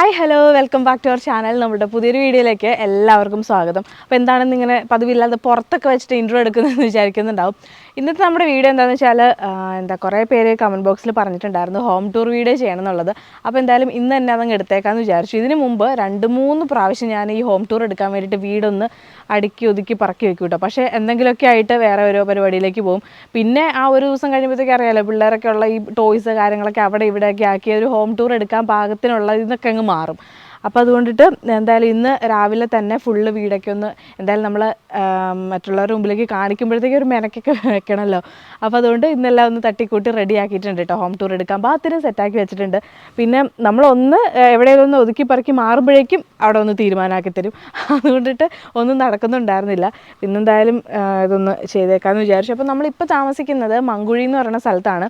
Hi hello welcome back to our channel നമ്മുടെ പുതിയൊരു വീഡിയോയിലേക്ക് എല്ലാവർക്കും സ്വാഗതം. അപ്പോൾ എന്താണെന്ന് ഇങ്ങനെ പതിവില്ലാതെ പുറത്തൊക്കെ വെച്ചിട്ട് ഇൻട്രോ എടുക്കുന്നതെന്ന് വിചാരിക്കുന്നുണ്ടാവും. ഇന്നത്തെ നമ്മുടെ വീഡിയോ എന്താണെന്ന് വെച്ചാൽ എന്താ കുറേ പേര് കമന്റ് ബോക്സിൽ പറഞ്ഞിട്ടുണ്ടായിരുന്നു ഹോം ടൂർ വീഡിയോ ചെയ്യണം എന്നുള്ളത് അപ്പോൾ എന്തായാലും ഇന്ന് തന്നെ അതങ്ങ് എടുത്തേക്കാമെന്ന് വിചാരിച്ചു. ഇതിന് മുമ്പ് രണ്ട് മൂന്ന് പ്രാവശ്യം ഞാൻ ഈ ഹോം ടൂർ എടുക്കാൻ വേണ്ടിയിട്ട് വീടൊന്ന് അടുക്കി ഒതുക്കി പറക്കി വെക്കും കേട്ടോ പക്ഷേ എന്തെങ്കിലുമൊക്കെ ആയിട്ട് വേറെ ഓരോ പരിപാടിയിലേക്ക് പോകും. പിന്നെ ആ ഒരു ദിവസം കഴിയുമ്പോഴത്തേക്ക് അറിയാമല്ലോ പിള്ളേരൊക്കെ ഉള്ള ഈ ടോയ്സ് കാര്യങ്ങളൊക്കെ അവിടെ ഇവിടെയൊക്കെ ആക്കി ഒരു ഹോം ടൂർ എടുക്കാൻ പാകത്തിനുള്ള ഇതൊക്കെ അങ്ങ് മാറും. അപ്പോൾ അതുകൊണ്ടിട്ട് എന്തായാലും ഇന്ന് രാവിലെ തന്നെ ഫുള്ള് വീടൊക്കെ ഒന്ന് എന്തായാലും നമ്മൾ മറ്റുള്ളവരുടെ മുമ്പിലേക്ക് കാണിക്കുമ്പോഴത്തേക്ക് ഒരു മെനക്കൊക്കെ വെക്കണമല്ലോ അപ്പോൾ അതുകൊണ്ട് ഇന്നെല്ലാം ഒന്ന് തട്ടിക്കൂട്ടി റെഡി ആക്കിയിട്ടുണ്ട് കേട്ടോ ഹോം ടൂർ എടുക്കാൻ ബാത്തിനും സെറ്റാക്കി വെച്ചിട്ടുണ്ട്. പിന്നെ നമ്മളൊന്ന് എവിടെയെങ്കിലും ഒന്ന് ഒതുക്കി പറക്കി മാറുമ്പോഴേക്കും അവിടെ ഒന്ന് തീരുമാനമാക്കി തരും. അതുകൊണ്ടിട്ട് ഒന്നും നടക്കുന്നുണ്ടായിരുന്നില്ല. പിന്നെന്തായാലും ഇതൊന്ന് ചെയ്തേക്കാമെന്ന് വിചാരിച്ചു. അപ്പോൾ നമ്മളിപ്പോൾ താമസിക്കുന്നത് മങ്കുഴി എന്ന് പറയുന്ന സ്ഥലത്താണ്.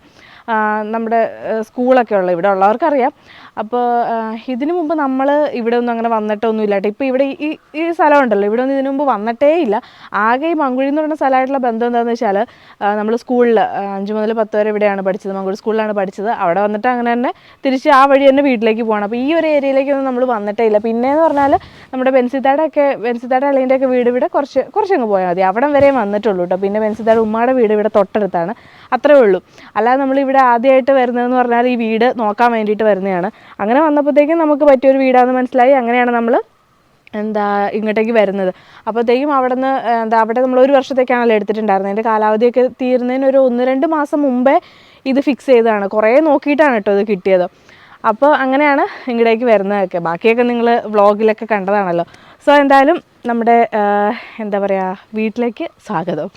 നമ്മുടെ സ്കൂളൊക്കെ ഉള്ള ഇവിടെ ഉള്ളവർക്കറിയാം. അപ്പോൾ ഇതിനു മുമ്പ് നമ്മൾ ഇവിടെ ഒന്നും അങ്ങനെ വന്നിട്ടൊന്നും ഇല്ലാട്ടോ. ഇപ്പോൾ ഇവിടെ ഈ ഈ സ്ഥലം ഉണ്ടല്ലോ ഇവിടെ ഒന്നും ഇതിനു മുമ്പ് വന്നിട്ടേ ഇല്ല. ആകെ ഈ മങ്കുഴി എന്ന് പറയുന്ന സ്ഥലമായിട്ടുള്ള ബന്ധം എന്താണെന്ന് വെച്ചാൽ നമ്മൾ സ്കൂളിൽ അഞ്ച് മുതൽ പത്ത് വരെ ഇവിടെയാണ് പഠിച്ചത്. മങ്കുഴി സ്കൂളിലാണ് പഠിച്ചത്. അവിടെ വന്നിട്ട് അങ്ങനെ തന്നെ തിരിച്ച് ആ വഴി തന്നെ വീട്ടിലേക്ക് പോകണം അപ്പോൾ ഈ ഒരു ഏരിയയിലേക്കൊന്നും നമ്മൾ വന്നിട്ടേ ഇല്ല. പിന്നെയെന്ന് പറഞ്ഞാൽ നമ്മുടെ ബെൻസിത്താടെ ഒക്കെ ബെൻസിത്താടെ അളിയന്റെ ഒക്കെ വീട് ഇവിടെ കുറച്ച് കുറച്ചങ്ങ് പോയാൽ മതി. അവിടം വരെ വന്നിട്ടുള്ളൂ കേട്ടോ പിന്നെ ബെൻസിത്താടെ ഉമ്മയുടെ വീട് ഇവിടെ തൊട്ടടുത്താണ്. അത്രേ ഉള്ളൂ. അല്ലാതെ നമ്മൾ ഇവിടെ ആദ്യമായിട്ട് വരുന്നതെന്ന് പറഞ്ഞാൽ ഈ വീട് നോക്കാൻ വേണ്ടിയിട്ട് വരുന്നതാണ്. അങ്ങനെ വന്നപ്പോഴത്തേക്കും നമുക്ക് പറ്റിയൊരു വീടാണെന്ന് മനസ്സിലായി. അങ്ങനെയാണ് നമ്മൾ എന്താ ഇങ്ങോട്ടേക്ക് വരുന്നത്. അപ്പോഴത്തേക്കും അവിടെ നിന്ന് എന്താ അവിടെ നമ്മൾ ഒരു വർഷത്തേക്കാണല്ലോ എടുത്തിട്ടുണ്ടായിരുന്നത്. അതിന്റെ കാലാവധിയൊക്കെ തീരുന്നതിന് ഒരു ഒന്ന് രണ്ട് മാസം മുമ്പേ ഇത് ഫിക്സ് ചെയ്തതാണ്. കുറേ നോക്കിയിട്ടാണ് കേട്ടോ ഇത് കിട്ടിയത്. അപ്പോൾ അങ്ങനെയാണ് ഇങ്ങോട്ടേക്ക് വരുന്നതൊക്കെ. ബാക്കിയൊക്കെ നിങ്ങൾ വ്ളോഗിലൊക്കെ കണ്ടതാണല്ലോ. സോ എന്തായാലും നമ്മുടെ എന്താ പറയുക വീട്ടിലേക്ക് സ്വാഗതം.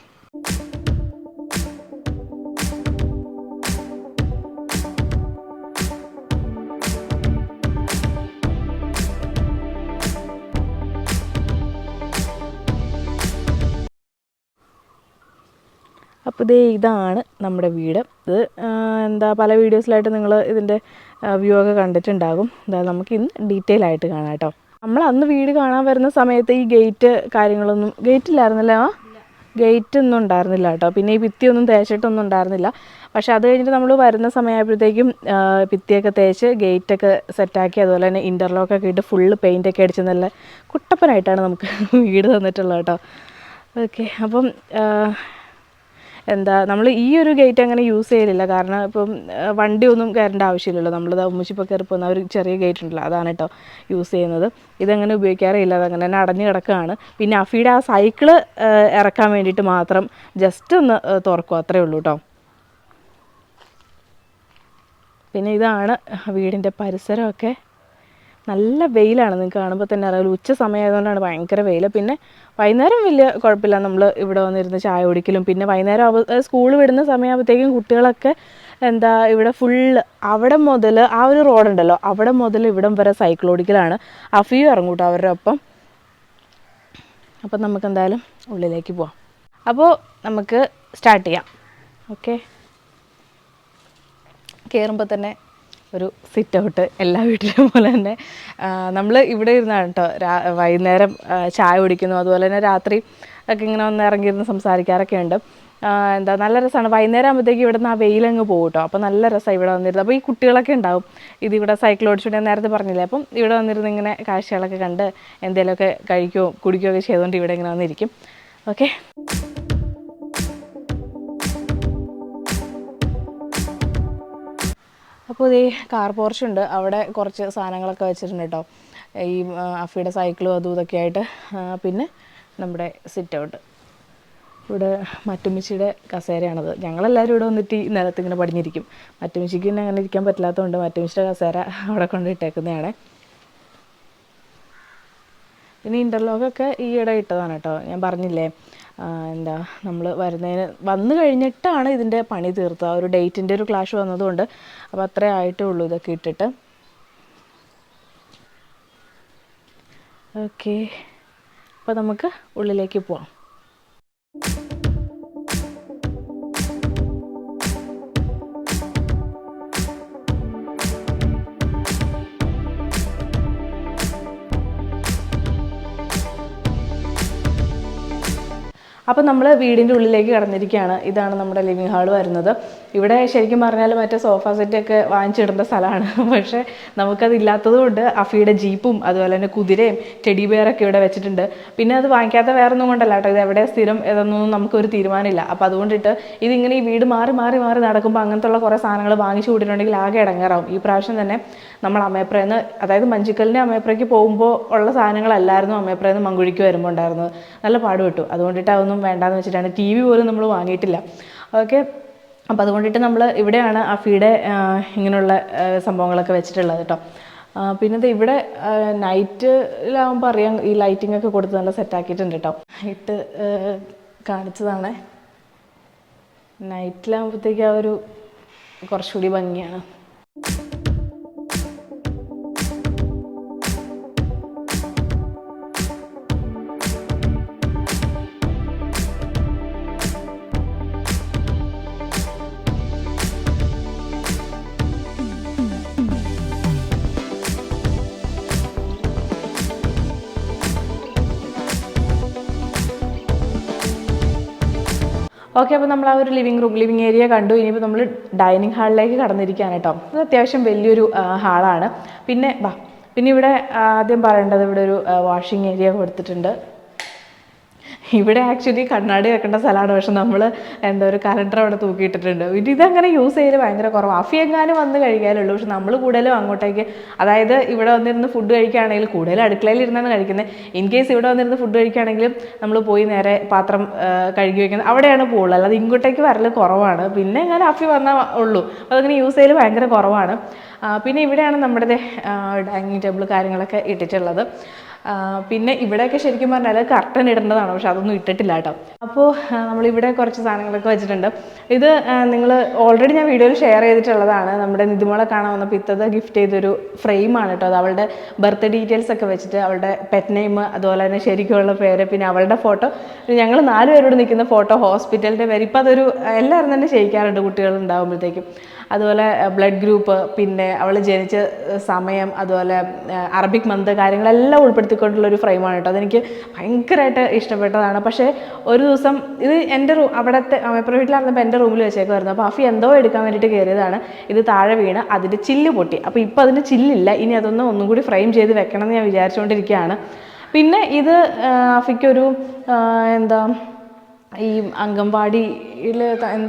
അപ്പോൾ ഇതേ ഇതാണ് നമ്മുടെ വീട്. ഇത് എന്താ പല വീഡിയോസിലായിട്ട് നിങ്ങൾ ഇതിന്റെ വ്യൂ ഒക്കെ കണ്ടിട്ടുണ്ടാകും. എന്താ നമുക്ക് ഇന്ന് ഡീറ്റെയിൽ ആയിട്ട് കാണാം കേട്ടോ. നമ്മൾ അന്ന് വീട് കാണാൻ വരുന്ന സമയത്ത് ഈ ഗേറ്റ് കാര്യങ്ങളൊന്നും ഗേറ്റ് ഇല്ലായിരുന്നല്ലോ? ഗേറ്റ് ഒന്നും ഉണ്ടായിരുന്നില്ല കേട്ടോ. പിന്നെ ഈ ഭിത്തിയൊന്നും തേച്ചിട്ടൊന്നും ഉണ്ടായിരുന്നില്ല. പക്ഷേ അത് കഴിഞ്ഞിട്ട് നമ്മൾ വരുന്ന സമയമായപ്പോഴത്തേക്കും ഭിത്തിയൊക്കെ തേച്ച് ഗേറ്റൊക്കെ സെറ്റാക്കി അതുപോലെ തന്നെ ഇന്റർലോക്കൊക്കെ ഇട്ട് ഫുള്ള് പെയിന്റൊക്കെ അടിച്ച് നല്ല കുട്ടപ്പനായിട്ടാണ് നമുക്ക് വീട് തന്നിട്ടുള്ളത് കേട്ടോ. ഓക്കെ അപ്പം എന്താ നമ്മൾ ഈ ഒരു ഗേറ്റ് അങ്ങനെ യൂസ് ചെയ്യലില്ല. കാരണം ഇപ്പം വണ്ടി വണ്ടിയൊന്നും കയറേണ്ട ആവശ്യമില്ലല്ലോ. നമ്മൾ ഉമ്മച്ചിപ്പോൾ കയറി പോകുന്ന ഒരു ചെറിയ ഗേറ്റ് ഉണ്ടല്ലോ. അതാണ് കേട്ടോ യൂസ് ചെയ്യുന്നത്. ഇതങ്ങനെ ഉപയോഗിക്കാറില്ല. അതങ്ങനെ തന്നെ അടഞ്ഞു കിടക്കുകയാണ് പിന്നെ അഫിയുടെ ആ സൈക്കിൾ ഇറക്കാൻ വേണ്ടിയിട്ട് മാത്രം ജസ്റ്റ് ഒന്ന് തുറക്കും. അത്രേ ഉള്ളൂ കേട്ടോ പിന്നെ ഇതാണ് വീടിന്റെ പരിസരമൊക്കെ. നല്ല വെയിലാണ്. നിങ്ങൾക്ക് കാണുമ്പോൾ തന്നെ അറിയാമല്ലോ ഉച്ച സമയമായതുകൊണ്ടാണ് ഭയങ്കര വെയിൽ പിന്നെ വൈകുന്നേരം വലിയ കുഴപ്പമില്ല. നമ്മൾ ഇവിടെ വന്നിരുന്ന് ചായ കുടിക്കലും. പിന്നെ വൈകുന്നേരം ആവുമ്പോൾ സ്കൂൾ വിടുന്ന സമയമാകുമ്പോഴത്തേക്കും കുട്ടികളൊക്കെ എന്താ ഇവിടെ ഫുള്ള് അവിടെ മുതൽ ആ ഒരു റോഡുണ്ടല്ലോ അവിടെ മുതൽ ഇവിടം വരെ സൈക്കിൾ ഓടിക്കലാണ് അഫിയും ഇറങ്ങൂട്ടോ അവരുടെ ഒപ്പം. അപ്പം നമുക്ക് എന്തായാലും ഉള്ളിലേക്ക് പോവാം. അപ്പോൾ നമുക്ക് സ്റ്റാർട്ട് ചെയ്യാം. ഓക്കെ കയറുമ്പോൾ തന്നെ ഒരു സിറ്റ് ഔട്ട് എല്ലാ വീട്ടിലും പോലെ തന്നെ. നമ്മൾ ഇവിടെ ഇരുന്നാണ് കേട്ടോ വൈകുന്നേരം ചായ കുടിക്കുന്നു. അതുപോലെ തന്നെ രാത്രി ഒക്കെ ഇങ്ങനെ ഒന്ന് ഇറങ്ങിയിരുന്ന് സംസാരിക്കാറൊക്കെ ഉണ്ട്. എന്താ നല്ല രസമാണ് വൈകുന്നേരം ആകുമ്പോഴത്തേക്ക് ഇവിടെ നിന്ന് ആ വെയിലങ്ങ് പോകും കേട്ടോ അപ്പോൾ നല്ല രസമാണ് ഇവിടെ വന്നിരുന്നത് അപ്പോൾ ഈ കുട്ടികളൊക്കെ ഉണ്ടാവും. ഇത് ഇവിടെ സൈക്കിൾ ഓടിച്ചുകൊണ്ട് ഞാൻ നേരത്തെ പറഞ്ഞില്ലേ. അപ്പം ഇവിടെ വന്നിരുന്ന് ഇങ്ങനെ കാഴ്ചകളൊക്കെ കണ്ട് എന്തെങ്കിലുമൊക്കെ കഴിക്കുകയോ കുടിക്കുകയോ ഒക്കെ ചെയ്തുകൊണ്ട് ഇവിടെ ഇങ്ങനെ വന്നിരിക്കും. ഓക്കെ അപ്പോൾ ഇതേ കാർ പോർച്ച് ഉണ്ട്. അവിടെ കുറച്ച് സാധനങ്ങളൊക്കെ വെച്ചിട്ടുണ്ട് കേട്ടോ ഈ അഫിയുടെ സൈക്കിളും അതും ഇതൊക്കെ ആയിട്ട് പിന്നെ നമ്മുടെ സിറ്റ് ഔട്ട് ഇവിടെ മറ്റുമിച്ചിയുടെ കസേരയാണത്. ഞങ്ങളെല്ലാവരും ഇവിടെ വന്നിട്ട് ഈ നിലത്ത് ഇങ്ങനെ പടിഞ്ഞിരിക്കും. മറ്റുമിച്ചിക്ക് പിന്നെ അങ്ങനെ ഇരിക്കാൻ പറ്റില്ലാത്തതുകൊണ്ട് മറ്റുമിച്ചിയുടെ കസേര അവിടെ കൊണ്ട് ഇട്ടേക്കുന്നതാണ്. പിന്നെ ഇന്റർലോക്കൊക്കെ ഈയിടെ ഇട്ടതാണ് കേട്ടോ ഞാൻ പറഞ്ഞില്ലേ എന്താ നമ്മൾ വരുന്നതിന് വന്നു കഴിഞ്ഞിട്ടാണ് ഇതിന്റെ പണി തീർത്തത് ആ ഒരു ഡേറ്റിന്റെ ഒരു ക്ലാഷ് വന്നതുകൊണ്ട് അപ്പോൾ അത്രേ ആയിട്ടേ ഉള്ളൂ ഇതൊക്കെ ഇട്ടിട്ട്. ഓക്കെ. അപ്പോൾ നമുക്ക് ഉള്ളിലേക്ക് പോവാം. അപ്പോൾ നമ്മൾ വീടിന്റെ ഉള്ളിലേക്ക് കടന്നിരിക്കുകയാണ്. ഇതാണ് നമ്മുടെ ലിവിങ് ഹാൾ വരുന്നത്. ഇവിടെ ശരിക്കും പറഞ്ഞാൽ മറ്റേ സോഫ സെറ്റൊക്കെ വാങ്ങിച്ചിടേണ്ട സ്ഥലമാണ്. പക്ഷേ നമുക്കത് ഇല്ലാത്തത് കൊണ്ട് അഫിയുടെ ജീപ്പും അതുപോലെ തന്നെ കുതിരയും ടെഡി ബെയറൊക്കെ ഇവിടെ വെച്ചിട്ടുണ്ട്. പിന്നെ അത് വാങ്ങിക്കാത്ത വേറെ ഒന്നും കൊണ്ടല്ല കേട്ടോ. ഇത് എവിടെ സ്ഥിരം ഇതൊന്നും നമുക്കൊരു തീരുമാനമില്ല. അപ്പോൾ അതുകൊണ്ടിട്ട് ഇതിങ്ങനെ ഈ വീട് മാറി മാറി മാറി നടക്കുമ്പോൾ അങ്ങനത്തുള്ള കുറേ സാധനങ്ങൾ വാങ്ങിച്ചു കൂട്ടിയിട്ടുണ്ടെങ്കിൽ ആകെ ഇടങ്ങാറാവും. ഈ പ്രാവശ്യം തന്നെ നമ്മൾ അമേപ്രയെന്ന് അതായത് മഞ്ചിക്കലിന് അമ്മയപ്രയ്ക്ക് പോകുമ്പോൾ ഉള്ള സാധനങ്ങളല്ലായിരുന്നു അമേപ്രയെന്ന് മങ്കുഴിക്ക് വരുമ്പോൾ ഉണ്ടായിരുന്നത്. നല്ല പാടുപെട്ടു. അതുകൊണ്ടിട്ട് അതൊന്നും വേണ്ടാന്ന് വെച്ചിട്ടാണ് ടി വി പോലും നമ്മൾ വാങ്ങിയിട്ടില്ല. ഓക്കെ അപ്പോൾ അതുകൊണ്ടിട്ട് നമ്മൾ ഇവിടെയാണ് ആ അഫിയുടെ ഇങ്ങനെയുള്ള സംഭവങ്ങളൊക്കെ വെച്ചിട്ടുള്ളത് കേട്ടോ പിന്നെ ദേ ഇവിടെ നൈറ്റിലാവുമ്പോൾ അറിയാം ഈ ലൈറ്റിംഗ് ഒക്കെ കൊടുത്ത് നല്ല സെറ്റാക്കിയിട്ടുണ്ട് കേട്ടോ ഇട്ട് കാണിച്ചതാണ്. നൈറ്റിലാകുമ്പോഴത്തേക്ക് ആ ഒരു കുറച്ചുകൂടി ഭംഗിയാണ്. ഓക്കെ അപ്പോൾ നമ്മൾ ആ ഒരു ലിവിങ് റൂം ലിവിങ് ഏരിയ കണ്ടു. ഇനിയിപ്പോൾ നമ്മൾ ഡൈനിങ് ഹാളിലേക്ക് കടന്നിരിക്കുകയാണ് കേട്ടോ. അത് അത്യാവശ്യം വലിയൊരു ഹാളാണ് പിന്നെ വാ പിന്നെ ഇവിടെ ആദ്യം പറയേണ്ടത് ഇവിടെ ഒരു വാഷിംഗ് ഏരിയ കൊടുത്തിട്ടുണ്ട്. ഇവിടെ ആക്ച്വലി കണ്ണാടി വെക്കേണ്ട സ്ഥലമാണ്. പക്ഷെ നമ്മൾ എന്താ ഒരു കലണ്ടർ അവിടെ തൂക്കിയിട്ടിട്ടുണ്ട്. പിന്നെ ഇതങ്ങനെ യൂസ് ചെയ്യൽ ഭയങ്കര കുറവ്. അഫി എങ്ങാനും വന്ന് കഴിക്കാനുള്ളൂ. പക്ഷെ നമ്മൾ കൂടുതലും അങ്ങോട്ടേക്ക് അതായത് ഇവിടെ വന്നിരുന്ന് ഫുഡ് കഴിക്കുകയാണെങ്കിൽ കൂടുതലും അടുക്കളയിൽ ഇരുന്നാണ് കഴിക്കുന്നത് ഇൻ കേസ് ഇവിടെ വന്നിരുന്ന് ഫുഡ് കഴിക്കുകയാണെങ്കിലും നമ്മൾ പോയി നേരെ പാത്രം കഴുകി വെക്കുന്നത് അവിടെയാണ് പോകുള്ളൂ അല്ലാതെ ഇങ്ങോട്ടേക്ക് വരൽ കുറവാണ്. പിന്നെ എങ്ങനെ അഫി വന്നാൽ ഉള്ളൂ. അതങ്ങനെ യൂസ് ചെയ്യൽ ഭയങ്കര കുറവാണ്. പിന്നെ ഇവിടെയാണ് നമ്മുടെ ഡൈനിങ് ടേബിൾ കാര്യങ്ങളൊക്കെ ഇട്ടിട്ടുള്ളത്. പിന്നെ ഇവിടെയൊക്കെ ശരിക്കും പറഞ്ഞാൽ കർട്ടൻ ഇടേണ്ടതാണ് പക്ഷെ അതൊന്നും ഇട്ടിട്ടില്ല കേട്ടോ. അപ്പോൾ നമ്മളിവിടെ കുറച്ച് സാധനങ്ങളൊക്കെ വെച്ചിട്ടുണ്ട്. ഇത് നിങ്ങൾ ഓൾറെഡി ഞാൻ വീഡിയോയിൽ ഷെയർ ചെയ്തിട്ടുള്ളതാണ്. നമ്മുടെ നിതിമോളെ കാണാൻ വന്നപ്പോൾ ഇത്തത് ഗിഫ്റ്റ് ചെയ്തൊരു ഫ്രെയിമാണ് കേട്ടോ. അത് അവളുടെ ബർത്ത് ഡീറ്റെയിൽസ് ഒക്കെ വെച്ചിട്ട് അവളുടെ പെറ്റ് നെയിം അതുപോലെ തന്നെ ശരിക്കുള്ള പേര് പിന്നെ അവളുടെ ഫോട്ടോ ഞങ്ങൾ നാല് പേരോട് നിൽക്കുന്ന ഫോട്ടോ ഹോസ്പിറ്റലിന്റെ പേര്. ഇപ്പം അതൊരു എല്ലാവരും തന്നെ ചെയ്യിക്കാറുണ്ട് കുട്ടികൾ ഉണ്ടാകുമ്പോഴത്തേക്കും അതുപോലെ ബ്ലഡ് ഗ്രൂപ്പ് പിന്നെ അവൾ ജനിച്ച സമയം അതുപോലെ അറബിക് മന്ത് കാര്യങ്ങളെല്ലാം ഉൾപ്പെടുത്തിക്കൊണ്ടുള്ള ഒരു ഫ്രെയിമാണ് കേട്ടോ. അതെനിക്ക് ഭയങ്കരമായിട്ട് ഇഷ്ടപ്പെട്ടതാണ്. പക്ഷേ ഒരു ദിവസം ഇത് എന്റെ റൂം അവിടുത്തെ അമ്മപ്പുറ വീട്ടിലായിരുന്നപ്പോൾ എന്റെ റൂമിൽ വെച്ചേക്കുമായിരുന്നു അപ്പോൾ അഫി എന്തോ എടുക്കാൻ വേണ്ടിയിട്ട് കയറിയതാണ് ഇത് താഴെ വീണ് അതിന്റെ ചില്ല് പൊട്ടി. അപ്പോൾ ഇപ്പോൾ അതിന് ചില്ലില്ല. ഇനി അതൊന്ന് ഒന്നും കൂടി ഫ്രെയിം ചെയ്ത് വെക്കണം എന്ന് ഞാൻ വിചാരിച്ചുകൊണ്ടിരിക്കുകയാണ്. പിന്നെ ഇത് അഫിക്കൊരു എന്താ ഈ അംഗൻവാടിയിൽ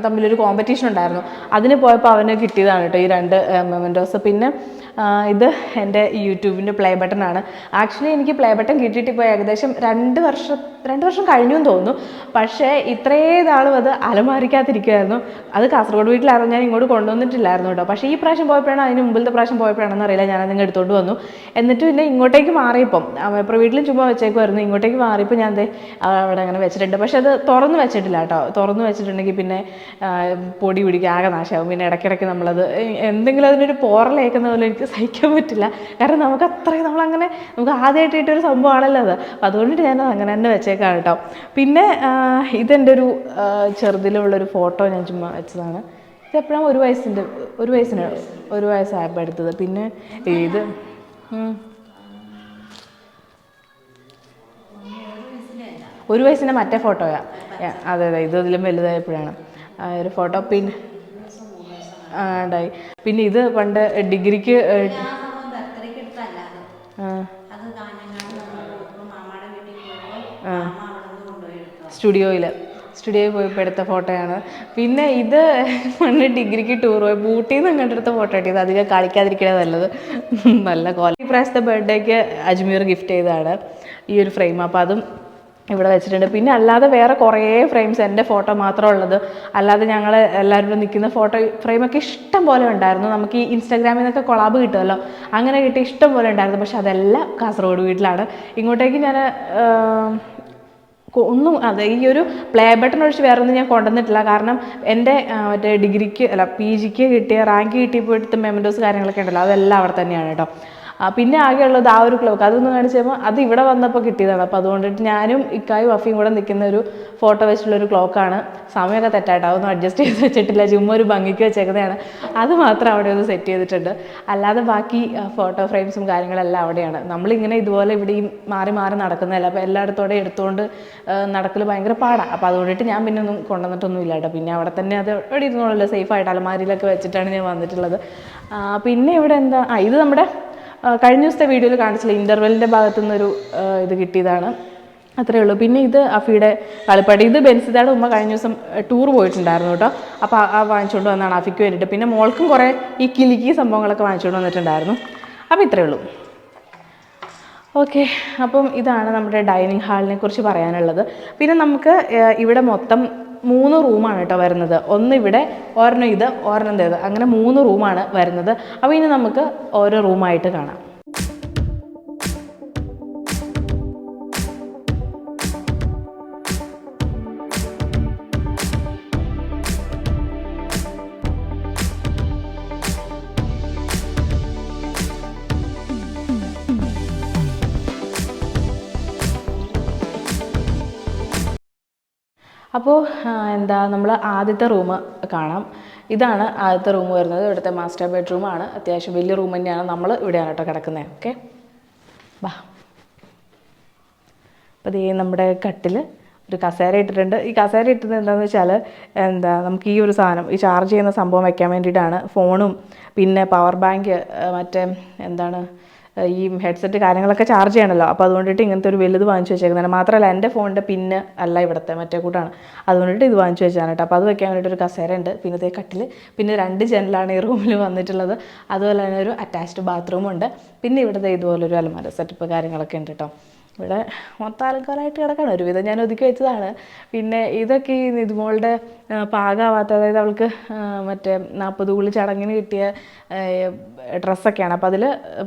തമ്മിലൊരു കോമ്പറ്റീഷൻ ഉണ്ടായിരുന്നു. അതിന് പോയപ്പോൾ അവന് കിട്ടിയതാണ് കേട്ടോ ഈ രണ്ട് മെമന്റോസ് പിന്നെ ഇത് എന്റെ യൂട്യൂബിന്റെ പ്ലേ ബട്ടൺ ആണ്. ആക്ച്വലി എനിക്ക് പ്ലേ ബട്ടൺ കിട്ടിയിട്ട് ഇപ്പോൾ ഏകദേശം രണ്ട് വർഷം രണ്ട് വർഷം കഴിഞ്ഞു എന്ന് തോന്നുന്നു. പക്ഷേ ഇത്രേ നാളും അത് അലമാരിക്കാതിരിക്കുമായിരുന്നു അത് കാസർഗോഡ് വീട്ടിലായിരുന്നു. ഞാൻ ഇങ്ങോട്ട് കൊണ്ടുവന്നിട്ടില്ലായിരുന്നു കേട്ടോ പക്ഷേ ഈ പ്രാവശ്യം പോയപ്പോഴാണ് അതിന് മുമ്പിലത്തെ പ്രാവശ്യം പോയപ്പോഴാണെന്ന് അറിയില്ല. ഞാൻ അതിങ്ങ് എടുത്തുകൊണ്ട് വന്നു. എന്നിട്ട് പിന്നെ ഇങ്ങോട്ടേക്ക് മാറിയപ്പം ഇപ്പോൾ വീട്ടിലും ചുമ്മാ വെച്ചേക്കുമായിരുന്നു ഇങ്ങോട്ടേക്ക് മാറിയപ്പോൾ ഞാൻ അവിടെ അങ്ങനെ വെച്ചിട്ടുണ്ട്. പക്ഷേ അത് തുറന്ന് വെച്ചിട്ടില്ല കേട്ടോ. തുറന്ന് വെച്ചിട്ടുണ്ടെങ്കിൽ പിന്നെ പൊടി പിടിക്കുക ആകെ നാശമാകും പിന്നെ ഇടയ്ക്കിടയ്ക്ക് നമ്മളത് എന്തെങ്കിലും അതിനൊരു പോറലേക്കുന്ന പോലെ എനിക്ക് സഹിക്കാൻ പറ്റില്ല. കാരണം നമുക്ക് അത്രയും നമ്മളങ്ങനെ നമുക്ക് ആദ്യമായിട്ട് ഇട്ടൊരു സംഭവമാണല്ലോ അത്. അപ്പോൾ അതുകൊണ്ടിട്ട് ഞാനത് അങ്ങനെ തന്നെ വെച്ചേക്കാം കേട്ടോ. പിന്നെ ഇതെന്റെ ഒരു ചെറുതിലുള്ളൊരു ഫോട്ടോ ഞാൻ ചുമ്മാ വെച്ചതാണ്. ഇത് എപ്പോഴാണ് ഒരു വയസ്സിന്റെ ഒരു വയസ്സിന് ഒരു വയസ്സായപ്പോൾ എടുത്തത്. പിന്നെ ഇത് ഒരു വയസ്സിന്റെ മറ്റേ ഫോട്ടോയാ. അതെ അതെ ഇത് ഇതിലും വലുതായപ്പോഴാണ്. ഒരു ഫോട്ടോ. പിൻ ഉണ്ടായി. പിന്നെ ഇത് പണ്ട് ഡിഗ്രിക്ക് സ്റ്റുഡിയോയിൽ സ്റ്റുഡിയോയിൽ പോയപ്പോൾ എടുത്ത ഫോട്ടോയാണ്. പിന്നെ ഇത് പണ്ട് ഡിഗ്രിക്ക് ടൂർ പോയി ബൂട്ടിയിൽ നിന്ന് കണ്ടെടുത്ത ഫോട്ടോ കിട്ടിയത് അധികം കളിക്കാതിരിക്കണേ നല്ലത്. നല്ല കോല ഈ പ്രാവശ്യത്തെ ബർത്ത്ഡേക്ക് അജ്മീർ ഗിഫ്റ്റ് ചെയ്തതാണ്. ഈ ഒരു ഫ്രെയിം അപ്പോൾ അതും ഇവിടെ വെച്ചിട്ടുണ്ട്. പിന്നെ അല്ലാതെ വേറെ കുറേ ഫ്രെയിംസ് എന്റെ ഫോട്ടോ മാത്രമേ ഉള്ളത്. അല്ലാതെ ഞങ്ങൾ എല്ലാവരും നിൽക്കുന്ന ഫോട്ടോ ഫ്രെയിമൊക്കെ ഇഷ്ടം പോലെ ഉണ്ടായിരുന്നു. നമുക്ക് ഈ ഇൻസ്റ്റാഗ്രാമിൽ നിന്നൊക്കെ കൊളാബ് കിട്ടുമല്ലോ അങ്ങനെ കിട്ടി ഇഷ്ടം പോലെ ഉണ്ടായിരുന്നു. പക്ഷെ അതെല്ലാം കാസർഗോഡ് വീട്ടിലാണ്. ഇങ്ങോട്ടേക്ക് ഞാൻ ഒന്നും അതെ ഈ ഒരു പ്ലേ ബട്ടൺ ഒഴിച്ച് വേറെ ഒന്നും ഞാൻ കൊണ്ടുവന്നിട്ടില്ല. കാരണം എന്റെ മറ്റേ ഡിഗ്രിക്ക് അല്ല പി ജിക്ക് കിട്ടിയ റാങ്ക് കിട്ടിയപ്പോഴത്തെ മെമന്റോസ് കാര്യങ്ങളൊക്കെ ഉണ്ടല്ലോ. അതെല്ലാം അവിടെ തന്നെയാണ് കേട്ടോ. പിന്നെ ആകെ ഉള്ളത് ആ ഒരു ക്ലോക്ക് അതൊന്ന് കാണിച്ച് അത് ഇവിടെ വന്നപ്പോൾ കിട്ടിയതാണ്. അപ്പോൾ അതുകൊണ്ടിട്ട് ഞാനും ഇക്കായും വഫിയും കൂടെ നിൽക്കുന്ന ഒരു ഫോട്ടോ വെച്ചിട്ടുള്ള ഒരു ക്ലോക്കാണ് സമയമൊക്കെ തെറ്റായിട്ട്? അതൊന്നും അഡ്ജസ്റ്റ് ചെയ്ത് വെച്ചിട്ടില്ല. ചുമ്മാ ഒരു ഭംഗിക്ക് വെച്ചേക്കുന്നതാണ്. അത് മാത്രം അവിടെ ഒന്ന് സെറ്റ് ചെയ്തിട്ടുണ്ട്. അല്ലാതെ ബാക്കി ഫോട്ടോ ഫ്രെയിംസും കാര്യങ്ങളെല്ലാം അവിടെയാണ്. നമ്മളിങ്ങനെ ഇതുപോലെ ഇവിടെ മാറി മാറി നടക്കുന്നതല്ല. അപ്പോൾ എല്ലായിടത്തോടെ എടുത്തുകൊണ്ട് നടക്കൽ ഭയങ്കര പാടാണ് അപ്പോൾ അതുകൊണ്ടിട്ട് ഞാൻ പിന്നെ ഒന്നും കൊണ്ടുവന്നിട്ടൊന്നും ഇല്ല കേട്ടോ. പിന്നെ അവിടെ തന്നെ അത് ഇവിടെ ഇരുന്നോളല്ലോ. സേഫായിട്ട് അലമാരിയിലൊക്കെ വെച്ചിട്ടാണ് ഞാൻ വന്നിട്ടുള്ളത്. പിന്നെ ഇവിടെ എന്താ? ആ ഇത് നമ്മുടെ കഴിഞ്ഞ ദിവസത്തെ വീഡിയോയിൽ കാണിച്ചില്ല ഇന്റർവെല്ലിന്റെ ഭാഗത്തു നിന്നൊരു ഇത് കിട്ടിയതാണ്. അത്രേ ഉള്ളൂ. പിന്നെ ഇത് അഫിയുടെ കളിപ്പാട്ട് ഇത് ബെൻസിതയുടെ ഉമ്മ കഴിഞ്ഞ ദിവസം ടൂർ പോയിട്ടുണ്ടായിരുന്നു കേട്ടോ. അപ്പോൾ ആ വാങ്ങിച്ചുകൊണ്ട് വന്നാണ് അഫിക്ക് വേണ്ടിയിട്ട്. പിന്നെ മോൾക്കും കുറേ ഈ കിലിക്കി സംഭവങ്ങളൊക്കെ വാങ്ങിച്ചുകൊണ്ട് വന്നിട്ടുണ്ടായിരുന്നു. അപ്പോൾ ഇത്രയേ ഉള്ളൂ. ഓക്കെ അപ്പം ഇതാണ് നമ്മുടെ ഡൈനിങ് ഹാളിനെ കുറിച്ച് പറയാനുള്ളത്. പിന്നെ നമുക്ക് ഇവിടെ മൊത്തം മൂന്ന് റൂമാണ് കേട്ടോ വരുന്നത്. ഒന്ന് ഇവിടെ ഒരെണ്ണം ഇത് ഒരെണ്ണം ഇത്. അങ്ങനെ മൂന്ന് റൂമാണ് വരുന്നത്. അപ്പോൾ ഇനി നമുക്ക് ഓരോ റൂമായിട്ട് കാണാം. അപ്പോൾ എന്താ നമ്മൾ ആദ്യത്തെ റൂം കാണാം. ഇതാണ് ആദ്യത്തെ റൂം വരുന്നത്. ഇവിടുത്തെ മാസ്റ്റർ ബെഡ്റൂമാണ് അത്യാവശ്യം വലിയ റൂം തന്നെയാണ് നമ്മൾ ഇവിടെയാണ് കേട്ടോ കിടക്കുന്നത് ഓക്കെ? വാ. അപ്പോൾ ദേ നമ്മുടെ കട്ടിൽ ഒരു കസേര ഇട്ടിട്ടുണ്ട്. ഈ കസേര ഇട്ടത് എന്താണെന്ന് വെച്ചാൽ എന്താ നമുക്ക് ഈ ഒരു സാധനം ഈ ചാർജ് ചെയ്യുന്ന സംഭവം വെക്കാൻ വേണ്ടിയിട്ടാണ്. ഫോണും പിന്നെ പവർ ബാങ്ക് മറ്റേ എന്താണ് ഈ ഹെഡ്സെറ്റ് കാര്യങ്ങളൊക്കെ ചാർജ് ചെയ്യണമല്ലോ അപ്പോൾ അതുകൊണ്ടിട്ട് ഇങ്ങനത്തെ ഒരു വലുത് വാങ്ങിച്ചു വെച്ചേക്കുന്നതാണ് മാത്രമല്ല എന്റെ ഫോണിന്റെ പിന്ന് അല്ല ഇവിടുത്തെ മറ്റേ കൂട്ടാണ്. അതുകൊണ്ടിട്ട് ഇത് വാങ്ങിച്ചു വെച്ചാണ് കേട്ടോ. അപ്പോൾ അത് വെക്കാൻ വേണ്ടിയിട്ട് ഒരു കസേര ഉണ്ട്. പിന്നെ ഇതേ കട്ടിൽ പിന്നെ രണ്ട് ജനലാണ് ഈ റൂമിൽ വന്നിട്ടുള്ളത്. അതുപോലെ തന്നെ ഒരു അറ്റാച്ച്ഡ് ബാത്റൂമുണ്ട് പിന്നെ ഇവിടുത്തെ ഇതുപോലൊരു അലമാര സെറ്റപ്പ് കാര്യങ്ങളൊക്കെ ഉണ്ട് കേട്ടോ. ഇവിടെ മൊത്തം അലങ്കാരമായിട്ട് കിടക്കാണ്. ഒരുവിധം ഞാൻ ഒതുക്കി വെച്ചതാണ്. പിന്നെ ഇതൊക്കെ ഈ നിതുമോളുടെ പാകമാവാത്ത അതായത് അവൾക്ക് മറ്റേ നാൽപ്പത് ഉള്ളി ചടങ്ങിന് കിട്ടിയ ഡ്രസ്സൊക്കെയാണ്. അപ്പോൾ അതിൽ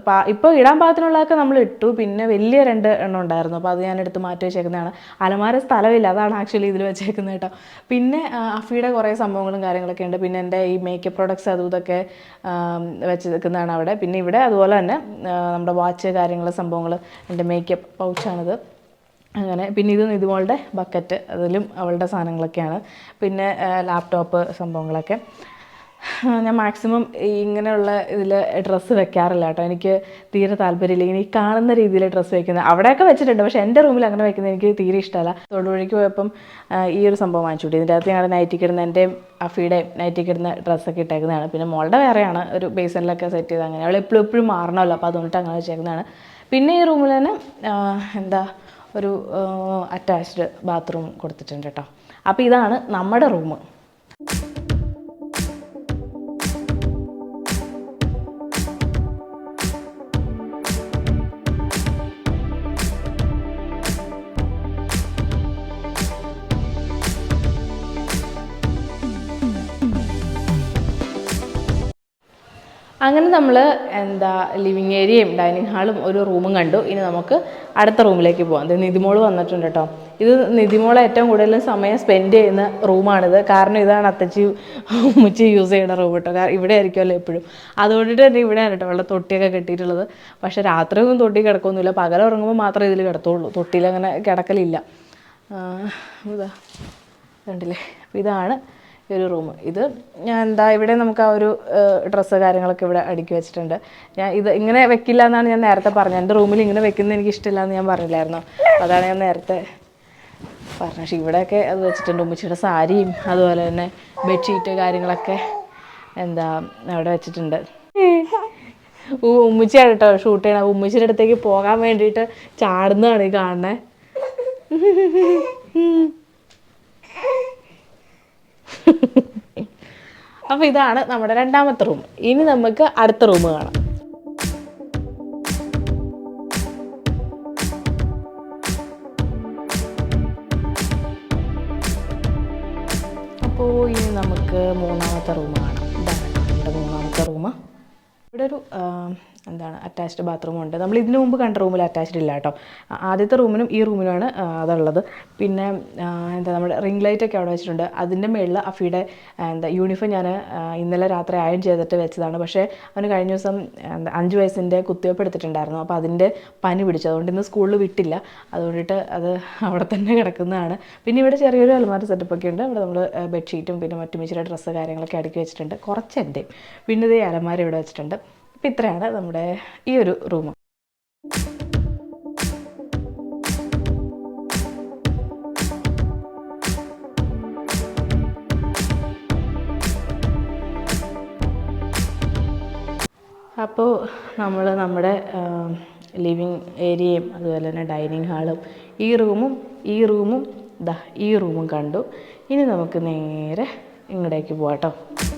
പാ ഇപ്പോൾ ഇടാൻ പാകത്തിനുള്ളതൊക്കെ നമ്മൾ ഇട്ടു. പിന്നെ വലിയ രണ്ട് എണ്ണം ഉണ്ടായിരുന്നു. അപ്പോൾ അത് ഞാൻ എടുത്ത് മാറ്റി വെച്ചേക്കുന്നതാണ്. അലമാര സ്ഥലമില്ല. അതാണ് ആക്ച്വലി ഇതിൽ വെച്ചേക്കുന്നത് കേട്ടോ. പിന്നെ അഫിയുടെ കുറേ സംഭവങ്ങളും കാര്യങ്ങളൊക്കെ ഉണ്ട്. പിന്നെ എന്റെ ഈ മേക്കപ്പ് പ്രോഡക്ട്സ് അതും ഇതൊക്കെ വെച്ചേക്കുന്നതാണ് അവിടെ. പിന്നെ ഇവിടെ അതുപോലെ തന്നെ നമ്മുടെ വാച്ച് കാര്യങ്ങൾ സംഭവങ്ങൾ എന്റെ മേക്കപ്പ് പൗച്ചാണിത് അങ്ങനെ പിന്നെ ഇത് ഇതുപോലെ ബക്കറ്റ് അതിലും അവളുടെ സാധനങ്ങളൊക്കെയാണ്. പിന്നെ ലാപ്ടോപ്പ് സംഭവങ്ങളൊക്കെ. ഞാൻ മാക്സിമം ഇങ്ങനെയുള്ള ഇതിൽ ഡ്രസ്സ് വെക്കാറില്ല കേട്ടോ. എനിക്ക് തീരെ താല്പര്യമില്ല. ഇങ്ങനെ ഈ കാണുന്ന രീതിയിൽ ഡ്രസ്സ് വെക്കുന്നത് അവിടെയൊക്കെ വെച്ചിട്ടുണ്ട്. പക്ഷേ എന്റെ റൂമിൽ അങ്ങനെ വെക്കുന്നത് എനിക്ക് തീരെ ഇഷ്ടമല്ല. തൊടുപുഴയ്ക്ക് പോയപ്പം ഈ ഒരു സംഭവം വാങ്ങിച്ചു കൂട്ടി. ഇതിന്റെ അകത്ത് ഞങ്ങളുടെ നൈറ്റിക്ക് ഇടുന്ന എന്റെയും അഫിയുടെയും നൈറ്റിക്ക് ഇടുന്ന ഡ്രസ്സൊക്കെ ഇട്ടേക്കുന്നതാണ്. പിന്നെ മോളുടെ വേറെയാണ്. ഒരു ബേസണിലൊക്കെ സെറ്റ് ചെയ്ത് അങ്ങനെ. അവൾ എപ്പോഴും എപ്പോഴും മാറണമല്ലോ. അപ്പോൾ അതുകൊണ്ടിട്ട് അങ്ങനെ വെച്ചേക്കുന്നതാണ്. പിന്നെ ഈ റൂമിൽ തന്നെ എന്താ ഒരു അറ്റാച്ച്ഡ് ബാത്റൂം കൊടുത്തിട്ടുണ്ട് കേട്ടോ. അപ്പോൾ ഇതാണ് നമ്മുടെ റൂം. നമ്മൾ എന്താ ലിവിങ് ഏരിയയും ഡൈനിങ് ഹാളും ഒരു റൂമും കണ്ടു. ഇനി നമുക്ക് അടുത്ത റൂമിലേക്ക് പോകാം ഇത് നിതിമോൾ വന്നിട്ടുണ്ട് കേട്ടോ. ഇത് നിതിമോളെ ഏറ്റവും കൂടുതൽ സമയം സ്പെൻഡ് ചെയ്യുന്ന റൂമാണിത് കാരണം ഇതാണ് അത്തച്ചി മുച്ചി യൂസ് ചെയ്യുന്ന റൂം കേട്ടോ. കാരണം ഇവിടെ ആയിരിക്കുമല്ലോ എപ്പോഴും. അതുകൊണ്ടിട്ട് തന്നെ ഇവിടെയാണ് കേട്ടോ വെള്ളം തൊട്ടിയൊക്കെ കെട്ടിയിട്ടുള്ളത്. പക്ഷേ രാത്രിയൊന്നും തൊട്ടി കിടക്കൊന്നുമില്ല. പകൽ ഉറങ്ങുമ്പോൾ മാത്രമേ ഇതിൽ കിടത്തുള്ളൂ. തൊട്ടിയിലങ്ങനെ കിടക്കലില്ല. ഇതാ. കണ്ടില്ലേ? അപ്പോൾ ഇതാണ് ഈ ഒരു റൂം ഇത് ഞാൻ എന്താ ഇവിടെ നമുക്ക് ആ ഒരു ഡ്രസ്സ് കാര്യങ്ങളൊക്കെ ഇവിടെ അടുക്കി വെച്ചിട്ടുണ്ട്. ഞാൻ ഇത് ഇങ്ങനെ വെക്കില്ല എന്നാണ് ഞാൻ നേരത്തെ പറഞ്ഞത്. എന്റെ റൂമിൽ ഇങ്ങനെ വെക്കുന്നത് എനിക്ക് ഇഷ്ടമില്ല എന്ന് ഞാൻ പറഞ്ഞില്ലായിരുന്നു? അതാണ് ഞാൻ നേരത്തെ പറഞ്ഞത്. പക്ഷേ ഇവിടെയൊക്കെ അത് വെച്ചിട്ടുണ്ട്. ഉമ്മച്ചിയുടെ സാരിയും അതുപോലെ തന്നെ ബെഡ്ഷീറ്റ് കാര്യങ്ങളൊക്കെ എന്താ അവിടെ വെച്ചിട്ടുണ്ട്. ഉമ്മച്ചിയാണ് കേട്ടോ ഷൂട്ട് ചെയ്യണം ഉമ്മച്ചിയുടെ അടുത്തേക്ക് പോകാൻ വേണ്ടിയിട്ട് ചാടുന്നതാണ് ഈ കാണുന്നത് അപ്പോൾ ഇതാണ് നമ്മുടെ രണ്ടാമത്തെ റൂം. ഇനി നമുക്ക് അടുത്ത റൂം കാണാം. അപ്പോൾ ഇനി നമുക്ക് മൂന്നാമത്തെ റൂം കാണാം. ഇതാണ് നമ്മുടെ മൂന്നാമത്തെ റൂം. ഇവിടെ ഒരു എന്താണ് അറ്റാച്ച്ഡ് ബാത്റൂം ഉണ്ട്. നമ്മൾ ഇതിനു മുമ്പ് കണ്ട റൂമിൽ അറ്റാച്ച്ഡ് ഇല്ല കേട്ടോ. ആദ്യത്തെ റൂമിനും ഈ റൂമിനുമാണ് അതുള്ളത്. പിന്നെ എന്താ നമ്മുടെ റിംഗ് ലൈറ്റ് ഒക്കെ അവിടെ വെച്ചിട്ടുണ്ട്. അതിന്റെ മുകളിൽ അഫിയുടെ എന്താ യൂണിഫോം ഞാൻ ഇന്നലെ രാത്രി അയൺ ചെയ്തിട്ട് വെച്ചതാണ്. പക്ഷേ അവന് കഴിഞ്ഞ ദിവസം എന്താ അഞ്ച് വയസ്സിന്റെ കുത്തിവയ്പ്പ് എടുത്തിട്ടുണ്ടായിരുന്നു. അപ്പോൾ അതിന്റെ പനി പിടിച്ചു. അതുകൊണ്ട് ഇന്ന് സ്കൂളിൽ വിട്ടില്ല. അതുകൊണ്ടിട്ട് അത് അവിടെ തന്നെ കിടക്കുന്നതാണ്. പിന്നെ ഇവിടെ ചെറിയൊരു അലമാര സെറ്റപ്പ് ഒക്കെ ഉണ്ട്. അവിടെ നമ്മൾ ബെഡ്ഷീറ്റും പിന്നെ മറ്റു മിച്ചിരി ഡ്രസ്സ് കാര്യങ്ങളൊക്കെ അടുക്കി വെച്ചിട്ടുണ്ട്. കുറച്ച് എന്റെയും പിന്നെ ഇതേ അലമാര ഇവിടെ വെച്ചിട്ടുണ്ട്. അപ്പോൾ ഇത്രയാണ് നമ്മുടെ ഈ ഒരു റൂം അപ്പോൾ നമ്മൾ നമ്മുടെ ലിവിങ് ഏരിയയും അതുപോലെ തന്നെ ഡൈനിങ് ഹാളും ഈ റൂമും ഈ റൂമും ദാ ഈ റൂമും കണ്ടു. ഇനി നമുക്ക് നേരെ ഇങ്ങോട്ടേക്ക് പോകാം നമുക്ക്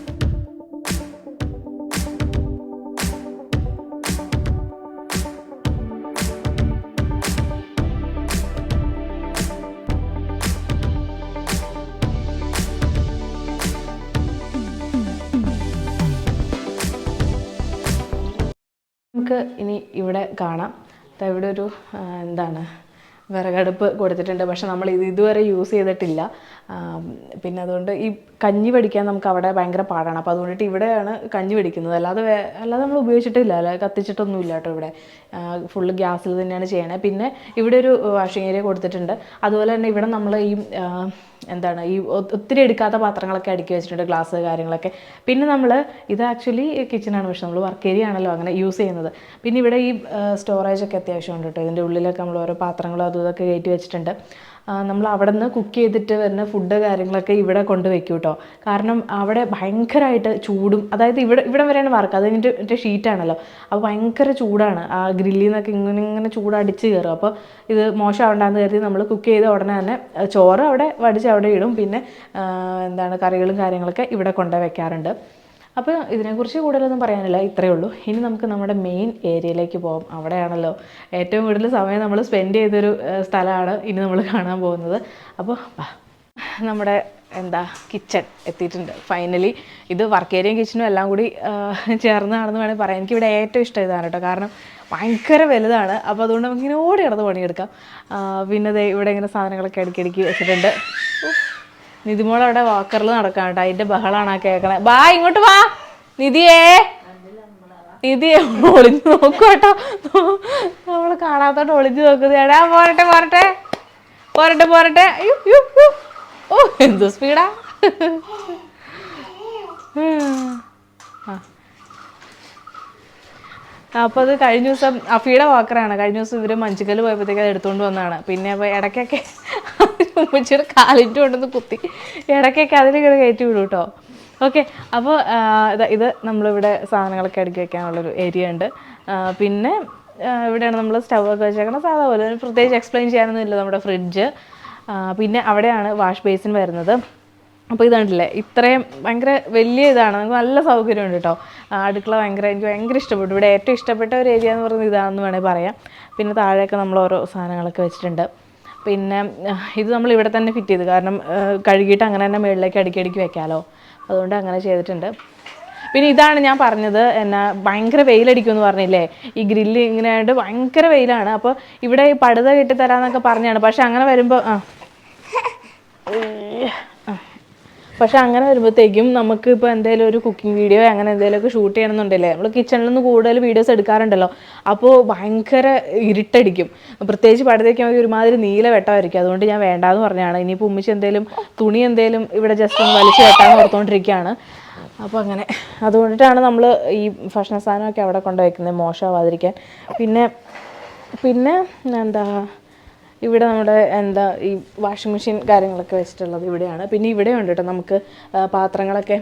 ഇവിടെ കാണാം. ഇവിടെ ഒരു എന്താണ് വിറകടുപ്പ് കൊടുത്തിട്ടുണ്ട്. പക്ഷെ നമ്മൾ ഇത് ഇതുവരെ യൂസ് ചെയ്തിട്ടില്ല. പിന്നെ അതുകൊണ്ട് ഈ കഞ്ഞി പഠിക്കാൻ നമുക്ക് അവിടെ ഭയങ്കര പാടാണ്. അപ്പോൾ അതുകൊണ്ടിട്ട് ഇവിടെയാണ് കഞ്ഞി പഠിക്കുന്നത് അല്ലാതെ അല്ലാതെ നമ്മൾ ഉപയോഗിച്ചിട്ടില്ല. അല്ല കത്തിച്ചിട്ടൊന്നും ഇല്ല കേട്ടോ ഇവിടെ. ഫുള്ള് ഗ്യാസിൽ തന്നെയാണ് ചെയ്യണത് പിന്നെ ഇവിടെ ഒരു വാഷിംഗ് ഏരിയ കൊടുത്തിട്ടുണ്ട്. അതുപോലെ തന്നെ ഇവിടെ നമ്മൾ ഈ എന്താണ് ഈ ഒത്തിരി എടുക്കാത്ത പാത്രങ്ങളൊക്കെ അടുക്കി വെച്ചിട്ടുണ്ട്. ഗ്ലാസ് കാര്യങ്ങളൊക്കെ. പിന്നെ നമ്മൾ ഇത് ആക്ച്വലി കിച്ചണാണ് പക്ഷെ നമ്മൾ വർക്ക് ഏരിയ ആണല്ലോ അങ്ങനെ യൂസ് ചെയ്യുന്നത്. പിന്നെ ഇവിടെ ഈ സ്റ്റോറേജ് ഒക്കെ അത്യാവശ്യം ഉണ്ട് കേട്ടോ. ഇതിന്റെ ഉള്ളിലൊക്കെ നമ്മൾ ഓരോ പാത്രങ്ങളും അതും ഇതൊക്കെ കയറ്റി വെച്ചിട്ടുണ്ട്. നമ്മൾ അവിടെ നിന്ന് കുക്ക് ചെയ്തിട്ട് വരുന്ന ഫുഡ് കാര്യങ്ങളൊക്കെ ഇവിടെ കൊണ്ട് വെക്കും കേട്ടോ കാരണം അവിടെ ഭയങ്കരമായിട്ട് ചൂടും അതായത് ഇവിടെ ഇവിടെ വരെയാണ് വർക്ക് അത് കഴിഞ്ഞിട്ട് ഷീറ്റാണല്ലോ അപ്പോൾ ഭയങ്കര ചൂടാണ്. ആ ഗ്രില്ലിൽ നിന്നൊക്കെ ഇങ്ങനെ ഇങ്ങനെ ചൂടടിച്ച് കയറും അപ്പോൾ ഇത് മോശമാവണ്ടെന്ന് കരുതി നമ്മൾ കുക്ക് ചെയ്ത ഉടനെ തന്നെ ചോറ് അവിടെ വടിച്ച് അവിടെ ഇടും. പിന്നെ എന്താണ് കറികളും കാര്യങ്ങളൊക്കെ ഇവിടെ കൊണ്ടുവയ്ക്കാറുണ്ട്. അപ്പോൾ ഇതിനെക്കുറിച്ച് കൂടുതലൊന്നും പറയാനില്ല ഇത്രയേ ഉള്ളൂ. ഇനി നമുക്ക് നമ്മുടെ മെയിൻ ഏരിയയിലേക്ക് പോകാം അവിടെയാണല്ലോ ഏറ്റവും കൂടുതൽ സമയം നമ്മൾ സ്പെൻഡ് ചെയ്തൊരു സ്ഥലമാണ് ഇനി നമ്മൾ കാണാൻ പോകുന്നത്. അപ്പോൾ നമ്മുടെ എന്താ കിച്ചൺ എത്തിയിട്ടുണ്ട്. ഫൈനലി ഇത് വർക്ക് ഏരിയയും കിച്ചണും എല്ലാം കൂടി ചേർന്നതാണെന്ന് വേണമെങ്കിൽ പറയാം. എനിക്കിവിടെ ഏറ്റവും ഇഷ്ടം ഇതാണ് കേട്ടോ. കാരണം ഭയങ്കര വലുതാണ്. അപ്പോൾ അതുകൊണ്ട് നമുക്ക് ഇങ്ങനെ ഓടി നടന്ന് പണിയെടുക്കാം. പിന്നെ ഇവിടെ ഇങ്ങനെ സാധനങ്ങളൊക്കെ ഇടയ്ക്കിടയ്ക്ക് വെച്ചിട്ടുണ്ട്. ഉഫ്. നിധിമോൾ അവിടെ വാക്കറിൽ നടക്കാൻ കേട്ടോ. അതിന്റെ ബഹളാണ് ആ കേൾക്കണേ ബാ ഇങ്ങോട്ട് വാ. നിധിയേ. നിധിയെ ഒളിഞ്ഞു നോക്കോട്ടോ കേട്ടോ. നമ്മൾ കാണാത്തോട്ട് ഒളിഞ്ഞു നോക്കുന്നതാണ് എടാ പോരട്ടെ പോരട്ടെ. പോരട്ടെ പോരട്ടെ. ഓ എന്ത് സ്പീഡാ അപ്പൊ അപ്പോൾ അത് കഴിഞ്ഞ ദിവസം അഫിയുടെ വാക്കറാണ് കഴിഞ്ഞ ദിവസം ഇവർ മഞ്ചിക്കൽ പോയപ്പോഴത്തേക്ക് അത് എടുത്തുകൊണ്ട് വന്നതാണ്. പിന്നെ അപ്പോൾ ഇടയ്ക്കൊക്കെ ഉമ്മച്ചിയുടെ കാലിന്റെ കൊണ്ടൊന്ന് കുത്തി. ഇടയ്ക്കൊക്കെ അതിലിങ്ങനെ കയറ്റി വിടും കേട്ടോ. ഓക്കെ അപ്പോൾ ഇത് നമ്മളിവിടെ സാധനങ്ങളൊക്കെ അടുക്കി വെക്കാനുള്ളൊരു ഏരിയ ഉണ്ട്. പിന്നെ ഇവിടെയാണ് നമ്മൾ സ്റ്റവ് ഒക്കെ വെച്ചേക്കണം സാധാ പോലെ പ്രത്യേകിച്ച് എക്സ്പ്ലെയിൻ ചെയ്യാനൊന്നും ഇല്ല നമ്മുടെ ഫ്രിഡ്ജ് പിന്നെ അവിടെയാണ് വാഷ് ബേസിൻ വരുന്നത്. അപ്പോൾ ഇതാണ്ടില്ലേ ഇത്രയും ഭയങ്കര വലിയ ഇതാണ്. നമുക്ക് നല്ല സൗകര്യമുണ്ട് കേട്ടോ. അടുക്കള ഭയങ്കര എനിക്ക് ഭയങ്കര ഇഷ്ടപ്പെട്ടു. ഇവിടെ ഏറ്റവും ഇഷ്ടപ്പെട്ട ഒരു ഏരിയ എന്ന് പറയുന്നത് ഇതാണെന്ന് വേണമെങ്കിൽ പറയാം. പിന്നെ താഴെയൊക്കെ നമ്മൾ ഓരോ സാധനങ്ങളൊക്കെ വെച്ചിട്ടുണ്ട്. പിന്നെ ഇത് നമ്മൾ ഇവിടെ തന്നെ ഫിറ്റ് ചെയ്തു. കാരണം കഴുകിയിട്ട് അങ്ങനെ തന്നെ മുകളിലേക്ക് അടുക്കി അടുക്കി വെക്കാമല്ലോ അതുകൊണ്ട് അങ്ങനെ ചെയ്തിട്ടുണ്ട്. പിന്നെ ഇതാണ് ഞാൻ പറഞ്ഞത് എന്നാ ഭയങ്കര വെയിലടിക്കുമെന്ന് പറഞ്ഞില്ലേ? ഈ ഗ്രില്ല് ഇങ്ങനെ ആയിട്ട് ഭയങ്കര വെയിലാണ്. അപ്പോൾ ഇവിടെ ഈ പടുത കെട്ടി തരാമെന്നൊക്കെ പറഞ്ഞാണ്. പക്ഷെ അങ്ങനെ വരുമ്പോൾ ആ. പക്ഷെ അങ്ങനെ വരുമ്പോഴത്തേക്കും നമുക്ക് ഇപ്പോൾ എന്തെങ്കിലും ഒരു കുക്കിംഗ് വീഡിയോ അങ്ങനെ എന്തെങ്കിലുമൊക്കെ ഷൂട്ട് ചെയ്യണമെന്നുണ്ടല്ലേ? നമ്മൾ കിച്ചണിൽ നിന്ന് കൂടുതൽ വീഡിയോസ് എടുക്കാറുണ്ടല്ലോ. അപ്പോൾ ഭയങ്കര ഇരുട്ടടിക്കും. പ്രത്യേകിച്ച് പടത്തേക്ക് നമുക്ക് ഒരുമാതിരി നീല വെട്ടമായിരിക്കും. അതുകൊണ്ട് ഞാൻ വേണ്ടാന്ന് പറഞ്ഞാണ് ഇനിയിപ്പോൾ ഉമ്മിച്ച് എന്തെങ്കിലും തുണി എന്തെങ്കിലും ഇവിടെ ജസ്റ്റ് ഒന്ന് വലിച്ചു വെട്ടാൻ ഓർത്തുകൊണ്ടിരിക്കുകയാണ് അപ്പോൾ അങ്ങനെ. അതുകൊണ്ടിട്ടാണ് നമ്മൾ ഈ ഭക്ഷണ സാധനമൊക്കെ അവിടെ കൊണ്ടുവയ്ക്കുന്നത് മോശമാവാതിരിക്കാൻ. പിന്നെ പിന്നെ എന്താ ഇവിടെ നമ്മുടെ എന്താ ഈ വാഷിംഗ് മെഷീൻ കാര്യങ്ങളൊക്കെ വെച്ചിട്ടുള്ളത് ഇവിടെയാണ്. പിന്നെ ഇവിടെ ഉണ്ട് കേട്ടോ നമുക്ക് പാത്രങ്ങളൊക്കെ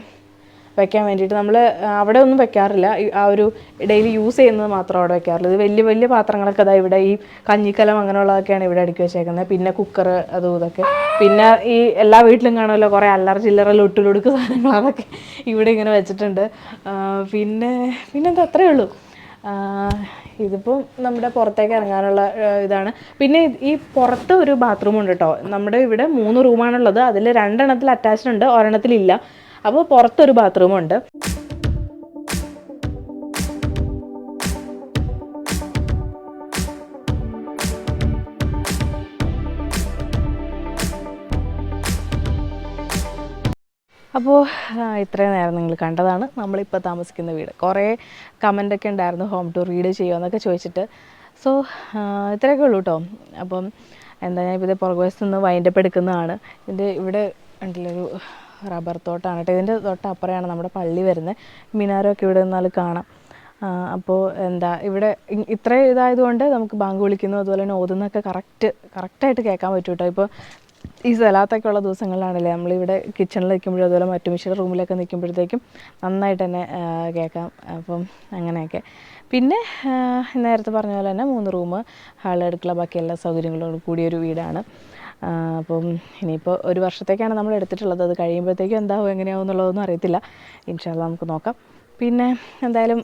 വെക്കാൻ വേണ്ടിയിട്ട് നമ്മൾ അവിടെ ഒന്നും വെക്കാറില്ല. ആ ഒരു ഡെയിലി യൂസ് ചെയ്യുന്നത് മാത്രം അവിടെ വെക്കാറുള്ളൂ. ഇത് വലിയ വലിയ പാത്രങ്ങളൊക്കെ അതാ ഇവിടെ ഈ കഞ്ഞിക്കലം അങ്ങനെയുള്ളതൊക്കെയാണ് ഇവിടെ അടുക്കി വെച്ചേക്കുന്നത്. പിന്നെ കുക്കർ അതും ഇതൊക്കെ. പിന്നെ ഈ എല്ലാ വീട്ടിലും കാണുമല്ലോ കുറേ അല്ലറ ചില്ലറ ലൊട്ടിലൊടുക്ക് സാധനങ്ങൾ അതൊക്കെ ഇവിടെ ഇങ്ങനെ വെച്ചിട്ടുണ്ട്. പിന്നെ പിന്നെന്താ? അത്രയേ ഉള്ളൂ. ഇതിപ്പം നമ്മുടെ പുറത്തേക്ക് ഇറങ്ങാനുള്ള ഇതാണ്. പിന്നെ ഈ പുറത്ത് ഒരു ബാത്റൂം ഉണ്ട് കേട്ടോ നമ്മുടെ ഇവിടെ മൂന്ന് റൂമാണുള്ളത് അതിൽ രണ്ടെണ്ണത്തിൽ അറ്റാച്ച്ഡ് ഉണ്ട് ഒരെണ്ണത്തിലില്ല. അപ്പോൾ പുറത്തൊരു ബാത്റൂം അപ്പോൾ ഇത്രയും നേരം നിങ്ങൾ കണ്ടതാണ്. നമ്മളിപ്പോൾ താമസിക്കുന്ന വീട്. കുറേ കമന്റൊക്കെ ഉണ്ടായിരുന്നു ഹോം ടൂർ വീഡിയോ ചെയ്യുമെന്നൊക്കെ ചോദിച്ചിട്ട്. സോ ഇത്രയൊക്കെ ഉള്ളൂ കേട്ടോ അപ്പം എന്താ ഞാൻ ഇപ്പോൾ പുറകുവശത്ത് നിന്ന് വൈൻഡപ്പ് എടുക്കുന്നതാണ്. ഇതിന്റെ ഇവിടെ ഉണ്ടല്ലോ ഒരു റബ്ബർ തോട്ടമാണ് കേട്ടോ ഇതിന്റെ തൊട്ടപ്പുറയാണ് നമ്മുടെ പള്ളി വരുന്നത് മിനാരമൊക്കെ ഇവിടെ നിന്നാൽ കാണാം. അപ്പോൾ എന്താ ഇവിടെ ഇത്ര ഇതായതുകൊണ്ട് നമുക്ക് ബാങ്ക് വിളിക്കുന്നു അതുപോലെ തന്നെ ഓതുന്നൊക്കെ കറക്റ്റ് കറക്റ്റായിട്ട് കേൾക്കാൻ പറ്റും കേട്ടോ ഇപ്പോൾ ഈ സ്ഥലത്തൊക്കെ ഉള്ള ദിവസങ്ങളിലാണല്ലേ നമ്മളിവിടെ കിച്ചണിൽ നിൽക്കുമ്പോഴും അതുപോലെ മറ്റു മിശ്ര റൂമിലൊക്കെ നിൽക്കുമ്പോഴത്തേക്കും നന്നായിട്ട് തന്നെ കേൾക്കാം. അപ്പം അങ്ങനെയൊക്കെ. പിന്നെ നേരത്തെ പറഞ്ഞ പോലെ തന്നെ മൂന്ന് റൂം ഹാൾ അടുക്കള ബാക്കി എല്ലാ സൗകര്യങ്ങളോടും കൂടിയൊരു വീടാണ്. അപ്പം ഇനിയിപ്പോൾ ഒരു വർഷത്തേക്കാണ് നമ്മൾ എടുത്തിട്ടുള്ളത്. അത് കഴിയുമ്പോഴത്തേക്കും എന്താവും എങ്ങനെയാവും എന്നുള്ളതൊന്നും അറിയത്തില്ല. ഇൻഷാല്ല നമുക്ക് നോക്കാം. പിന്നെ എന്തായാലും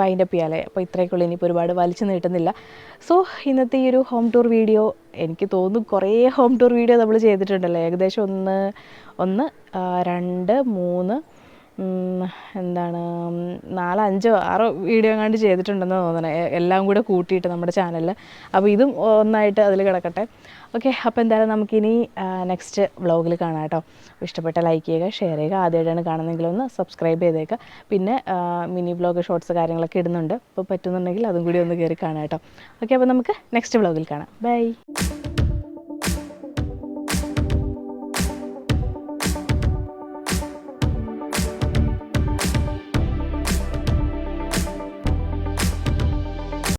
വൈൻഡപ്പ് ചെയ്യാലേ അപ്പോൾ ഇത്രയൊക്കെയുള്ളൂ. ഇനിയിപ്പോൾ ഒരുപാട് വലിച്ചു നീട്ടുന്നില്ല. സോ ഇന്നത്തെ ഈ ഒരു ഹോം ടൂർ വീഡിയോ എനിക്ക് തോന്നുന്നു കുറേ ഹോം ടൂർ വീഡിയോ നമ്മൾ ചെയ്തിട്ടുണ്ടല്ലോ. ഏകദേശം ഒന്ന് ഒന്ന് രണ്ട് മൂന്ന് എന്താണ് നാലഞ്ചോ ആറോ വീഡിയോ എങ്ങാണ്ട് ചെയ്തിട്ടുണ്ടെന്ന് തോന്നണേ. എല്ലാം കൂടെ കൂട്ടിയിട്ട് നമ്മുടെ ചാനലിൽ അപ്പോൾ ഇതും ഒന്നായിട്ട് അതിൽ കിടക്കട്ടെ. ഓക്കെ അപ്പോൾ എന്തായാലും നമുക്കിനി നെക്സ്റ്റ് വ്ളോഗിൽ കാണാം കേട്ടോ. ഇഷ്ടപ്പെട്ട ലൈക്ക് ചെയ്യുക ഷെയർ ചെയ്യുക. ആദ്യമായിട്ടാണ് കാണുന്നതെങ്കിൽ ഒന്ന് സബ്സ്ക്രൈബ് ചെയ്തേക്കുക പിന്നെ മിനി വ്ളോഗ് ഷോർട്സ് കാര്യങ്ങളൊക്കെ ഇടുന്നുണ്ട്. അപ്പോൾ പറ്റുന്നുണ്ടെങ്കിൽ അതും കൂടി ഒന്ന് കയറി കാണാം കേട്ടോ. ഓക്കെ അപ്പോൾ നമുക്ക് നെക്സ്റ്റ് വ്ളോഗിൽ കാണാം. ബൈ.